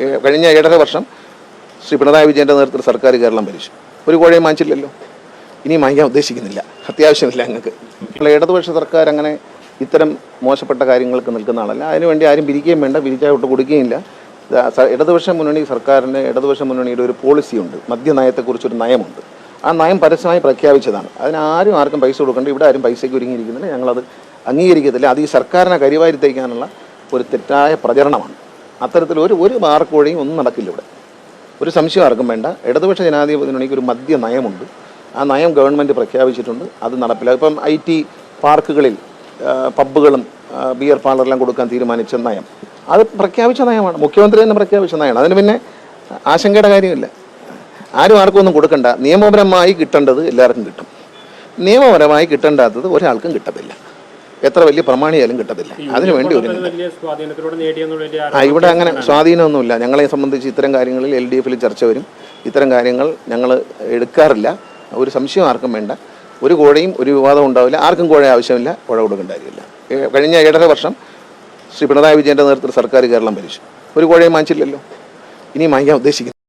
കഴിഞ്ഞ ഏഴര വർഷം ശ്രീ പിണറായി വിജയന്റെ നേതൃത്വത്തിൽ സർക്കാർ കേരളം ഭരിച്ചു. ഒരു കോഴയും വാങ്ങിച്ചില്ലല്ലോ. ഇനി വാങ്ങിക്കാൻ ഉദ്ദേശിക്കുന്നില്ല. അത്യാവശ്യമില്ല ഞങ്ങൾക്ക്. ഇടതുപക്ഷ സർക്കാർ അങ്ങനെ ഇത്തരം മോശപ്പെട്ട കാര്യങ്ങൾക്ക് നിൽക്കുന്ന ആളല്ല. അതിനുവേണ്ടി ആരും പിരിക്കുകയും വേണ്ട പിരിച്ചാൽ ദാ സ- ഇടതുപക്ഷ മുന്നണി സർക്കാരിന്റെ ഇടതുപക്ഷ മുന്നണിയുടെ ഒരു പോളിസിയുണ്ട്. മദ്യനയത്തെക്കുറിച്ചൊരു നയമുണ്ട്. ആ നയം പരസ്യമായി പ്രഖ്യാപിച്ചതാണ്. അതിനാരും ആർക്കും പൈസ കൊടുക്കേണ്ട. ഇവിടെ ആരും പൈസയ്ക്ക് ഒരുങ്ങിയിരിക്കുന്നില്ല. ഞങ്ങളത് അംഗീകരിക്കത്തില്ല. അത് ഈ സർക്കാരിനെ കരിവാരി തേക്കാനുള്ള ഒരു തെറ്റായ പ്രചരണമാണ്. അത്തരത്തിൽ ഒരു ഒരു മാർക്കോഴിയും ഒന്നും നടക്കില്ല ഇവിടെ. ഒരു സംശയം ആർക്കും വേണ്ട. ഇടതുപക്ഷ ജനാധിപത്യ മുന്നണിക്ക് ഒരു മദ്യ നയമുണ്ട്. ആ നയം ഗവൺമെന്റ് പ്രഖ്യാപിച്ചിട്ടുണ്ട്. അത് നടപ്പിലാക്കും ഇപ്പം ഐ ടി പാർക്കുകളിൽ പബ്ബുകളും ബിയർ പാർലറെല്ലാം കൊടുക്കാൻ തീരുമാനിച്ച നയം. അത് പ്രഖ്യാപിച്ച നയമാണ്. മുഖ്യമന്ത്രി തന്നെ പ്രഖ്യാപിച്ച നയമാണ്. അതിന് പിന്നെ ആശങ്കയുടെ കാര്യമില്ല. ആരും ആർക്കും ഒന്നും കൊടുക്കണ്ട. നിയമപരമായി കിട്ടേണ്ടത് എല്ലാവർക്കും കിട്ടും. നിയമപരമായി കിട്ടേണ്ടാത്തത് ഒരാൾക്കും കിട്ടത്തില്ല. എത്ര വലിയ പ്രമാണിയായാലും കിട്ടത്തില്ല. അതിനു വേണ്ടി ഒരു ആ ഇവിടെ അങ്ങനെ സ്വാധീനമൊന്നുമില്ല. ഞങ്ങളെ സംബന്ധിച്ച് ഇത്തരം കാര്യങ്ങളിൽ എൽ ഡി എഫിൽ ചർച്ച വരും. ഇത്തരം കാര്യങ്ങൾ ഞങ്ങൾ എടുക്കാറില്ല. ഒരു സംശയം ആർക്കും വേണ്ട. ഒരു കോഴയും ഒരു വിവാദവും ഉണ്ടാവില്ല. ആർക്കും കോഴ ആവശ്യമില്ല. കോഴ കൊടുക്കേണ്ട കാര്യമില്ല. കഴിഞ്ഞ ഏഴര വർഷം ശ്രീ പിണറായി വിജയന്റെ നേതൃത്വത്തിൽ സർക്കാർ കേരളം ഭരിച്ചു. ഒരു കോഴയും വാങ്ങിച്ചില്ലല്ലോ. ഇനി വാങ്ങിക്കാൻ ഉദ്ദേശിക്കുന്നു